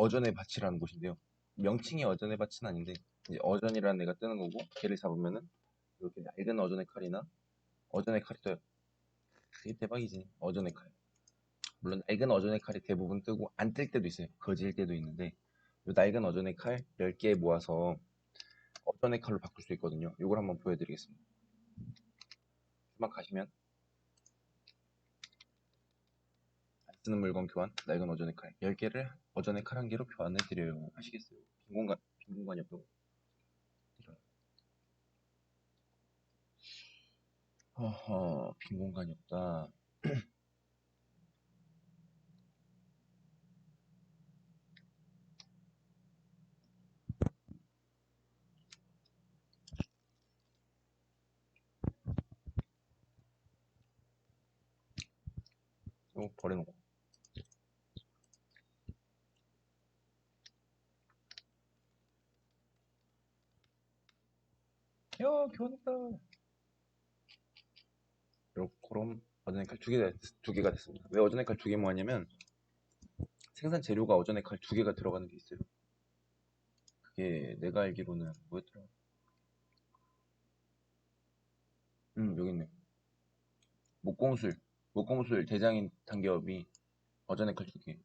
어전의 밭이라는 곳인데요. 명칭이 어전의 밭은 아닌데 이제 어전이라는 애가 뜨는 거고 걔를 잡으면은 이렇게 낡은 어전의 칼이나 어전의 칼이 떠요. 그게 대박이지. 어전의 칼. 물론 낡은 어전의 칼이 대부분 뜨고 안 뜰 때도 있어요. 거질 때도 있는데 이 낡은 어전의 칼 10개 모아서 어전의 칼로 바꿀 수 있거든요. 이걸 한번 보여드리겠습니다. 주막 가시면 안 쓰는 물건 교환, 낡은 어전의 칼 10개를 어전의 칼 한 개로 교환해 드려요. 아시겠어요? 빈 공간, 빈 공간이 없다고. 허허, 빈 공간이 없다. 이거 버려놓고. 야, 교환했다. 그럼 어전의 칼 두 개가, 두 개가 됐습니다. 왜 어전의 칼 두 개 모았냐면 생산 재료가 어전의 칼 두 개가 들어가는 게 있어요. 그게 내가 알기로는 뭐였더라? 음, 여기 있네. 목공술, 목공술 대장인 단계업이 어전의 칼 두 개.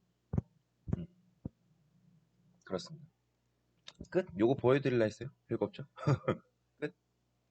음, 그렇습니다. 끝? 요거 보여드릴라 했어요? 별거 없죠?